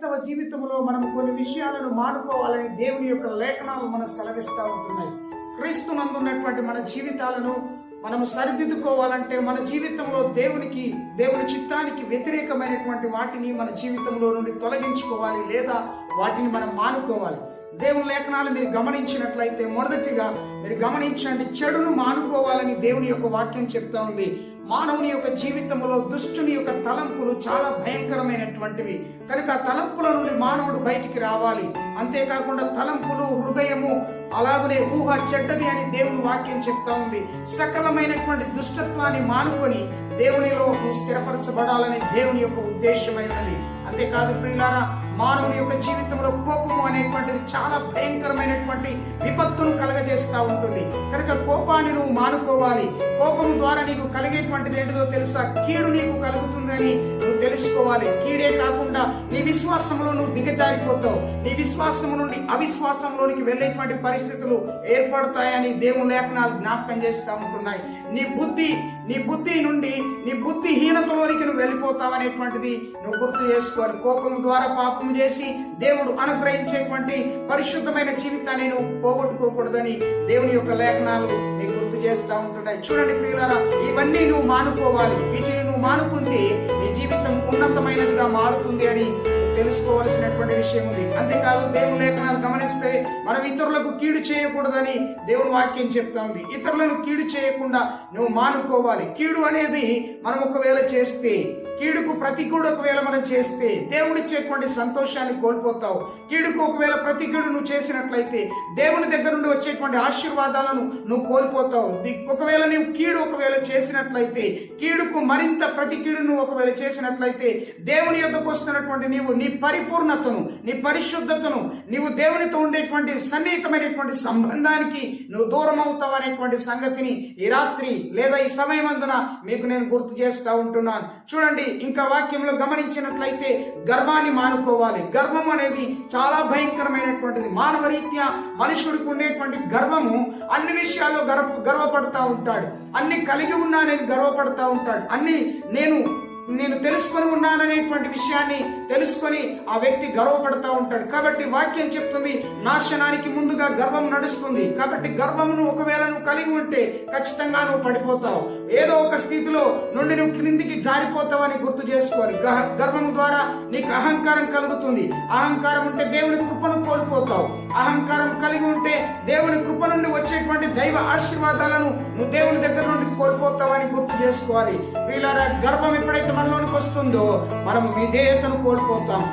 క్రైస్తవ జీవితంలో మనం కొన్ని విషయాలను మానుకోవాలని దేవుని యొక్క లేఖనాలు మనం సెలవిస్తూ ఉంటున్నాయి. క్రీస్తునందున్నటువంటి మన జీవితాలను మనము సరిదిద్దుకోవాలంటే మన జీవితంలో దేవునికి దేవుని చిత్తానికి వ్యతిరేకమైనటువంటి వాటిని మన జీవితంలో నుండి తొలగించుకోవాలి లేదా వాటిని మనం మానుకోవాలి. దేవుని లేఖనాలు మీరు గమనించినట్లయితే మొదటిగా మీరు గమనించండి చెడును మానుకోవాలని దేవుని యొక్క వాక్యం చెప్తా ఉంది. మానవుని యొక్క జీవితంలో దుష్టుని యొక్క తలంపులు చాలా భయంకరమైనటువంటివి. కనుక తలంపుల నుండి మానవుడు బయటికి రావాలి. అంతేకాకుండా తలంపులు హృదయము అలాగనే ఊహ చెడ్డది అని దేవుని వాక్యం చెప్తా ఉంది. సకలమైనటువంటి దుష్టత్వాన్ని మానుకొని దేవునిలో స్థిరపరచబడాలని దేవుని యొక్క ఉద్దేశమైనది. అంతేకాదు ప్రియులారా మానవుని యొక్క జీవితంలో కోపము అనేటువంటిది చాలా భయంకరమైనటువంటి విపత్తును కలగజేస్తూ ఉంటుంది. కనుక కోపాన్ని నువ్వు మానుకోవాలి. కోపం ద్వారా నీకు కలిగేటువంటిది ఏంటిదో తెలుసా? కీడు నీకు కలుగుతుందని నువ్వు తెలుసుకోవాలి. కీడే కాకుండా నీ విశ్వాసంలో నువ్వు దిగజారిపోతావు. నీ విశ్వాసం నుండి అవిశ్వాసంలోనికి వెళ్ళేటువంటి పరిస్థితులు ఏర్పడతాయని దేవుని లేఖనాలు జ్ఞాపకం చేస్తూ ఉంటున్నాయి. నీ బుద్ధి నీ బుద్ధి నుండి నీ బుద్ధిహీనతలోనికి నువ్వు వెళ్ళిపోతావనేటువంటిది నువ్వు గుర్తు చేసుకోవాలి. కోపం ద్వారా పాపం చేసి దేవుడు అనుగ్రహించేటువంటి పరిశుద్ధమైన జీవితాన్ని నువ్వు పోగొట్టుకోకూడదని దేవుని యొక్క లేఖనాలు నీకు గుర్తు చేస్తూ ఉంటున్నాయి. చూడండి ప్రియులారా ఇవన్నీ నువ్వు మానుకోవాలి. వీటిని నువ్వు మానుకుంటే నీ జీవితం ఉన్నతమైనదిగా మారుతుంది అని తెలుసుకోవాల్సినటువంటి విషయం ఉంది. అంతేకాదు దేవుని లేఖనాలు గమనిస్తే మనం ఇతరులకు కీడు చేయకూడదని దేవుని వాక్యం చెప్తా ఉంది. ఇతరులను కీడు చేయకుండా నువ్వు మానుకోవాలి. కీడు అనేది మనం ఒకవేళ చేస్తే కీడుకు ప్రతి ఒకవేళ మనం చేస్తే దేవుడిచ్చేటువంటి సంతోషాన్ని కోల్పోతావు. కీడుకు ఒకవేళ ప్రతికీడు నువ్వు చేసినట్లయితే దేవుని దగ్గర నుండి వచ్చేటువంటి ఆశీర్వాదాలను నువ్వు కోల్పోతావు. ఒకవేళ నువ్వు కీడు ఒకవేళ చేసినట్లయితే కీడుకు మరింత ప్రతి కీడు నువ్వు ఒకవేళ చేసినట్లయితే దేవుని యొక్కకు వస్తున్నటువంటి నీవు నీ పరిపూర్ణతను నీ పరిశుద్ధతను నీవు దేవునితో ఉండేటువంటి సన్నిహితమైనటువంటి సంబంధానికి నువ్వు దూరం అవుతావు అనేటువంటి సంగతిని ఈ రాత్రి లేదా ఈ సమయం అందున మీకు నేను గుర్తు చేస్తూ ఉంటున్నాను. చూడండి ఇంకా వాక్యంలో గమనించినట్లయితే గర్వాన్ని మానుకోవాలి. గర్వం అనేది చాలా భయంకరమైనటువంటిది. మానవ రీత్యా మనుషుడికి ఉండేటువంటి గర్వము అన్ని విషయాల్లో గర్వ గర్వపడతా ఉంటాడు. అన్ని కలిగి ఉన్నానని గర్వపడతా ఉంటాడు. అన్ని నేను నేను తెలుసుకొని ఉన్నాననేటువంటి విషయాన్ని తెలుసుకొని ఆ వ్యక్తి గర్వపడతా ఉంటాడు. కాబట్టి వాక్యం చెప్తుంది నాశనానికి ముందుగా గర్వం నడుస్తుంది. కాబట్టి గర్వమును ఒకవేళ నువ్వు కలిగి ఉంటే ఖచ్చితంగా నువ్వు పడిపోతావు. ఏదో ఒక స్థితిలో నుండి నువ్వు క్రిందికి జారిపోతావని గుర్తు చేసుకోవాలి. గర్వం ద్వారా నీకు అహంకారం కలుగుతుంది. అహంకారం ఉంటే దేవుని కృపను కోల్పోతావు. అహంకారం కలిగి ఉంటే దేవుని కృప నుండి వచ్చేటువంటి దైవ ఆశీర్వాదాలను నువ్వు దేవుని దగ్గర నుండి కోల్పోతావని గుర్తు చేసుకోవాలి. వీళ్ళ గర్వం ఎప్పుడైతే మనలోనికి వస్తుందో మనం విధేయతను కోల్పోతాం.